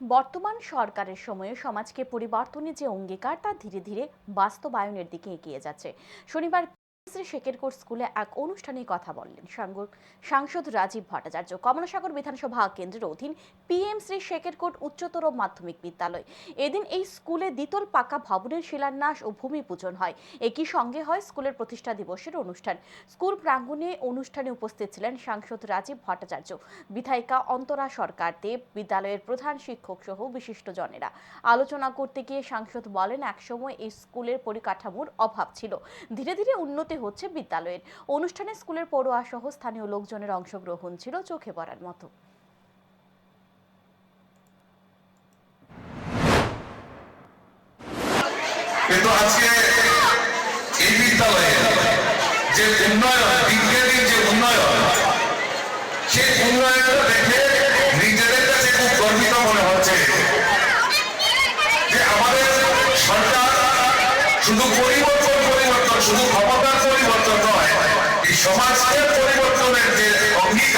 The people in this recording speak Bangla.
বর্তমান সরকারের সময়ে সমাজকে পরিবর্তনের যে অঙ্গীকার তা ধীরে ধীরে বাস্তবায়নের দিকে এগিয়ে যাচ্ছে। শনিবার শ্রী শেকেরকোট স্কুলে এক অনুষ্ঠানে কথা বললেন সাংসদ রাজীব ভট্টাচার্য। কমলাসাগর বিধানসভা কেন্দ্রের অধীন পিএম শ্রী শেকেরকোট উচ্চতর মাধ্যমিক বিদ্যালয়। এদিন এই স্কুলে দ্বিতল পাকা ভবনের শিলান্যাস ও ভূমি পূজন হয়। একই সঙ্গে হয় স্কুলের প্রতিষ্ঠা দিবসের অনুষ্ঠান। স্কুল প্রাঙ্গণে অনুষ্ঠানে উপস্থিত ছিলেন সাংসদ রাজীব ভট্টাচার্য, বিধায়িকা অন্তরা সরকার, দেব বিদ্যালয়ের প্রধান শিক্ষক সহ বিশিষ্টজনেরা। আলোচনা করতে গিয়ে সাংসদ বলেন, একসময় এই স্কুলের পরিকাঠামোর অভাব ছিল। ধীরে ধীরে উন্নতি হচ্ছে বিদ্যালয়ের। অনুষ্ঠানে স্কুলের পড়ুয়া সহ স্থানীয় লোকজনের অংশগ্রহণ ছিল চোখে পড়ার মতো। কিন্তু আজকে এই বিদ্যালয়ে যে উন্নয়ন যে উন্নয়ন, সেই উন্নয়নটা দেখে নিজেদের কাছে খুব গর্বিত মনে হচ্ছে যে আমাদের সরকার শুধু পরিবর্তন পরিবর্তন সমাজকে পরিবর্তনের যে অঙ্গীকার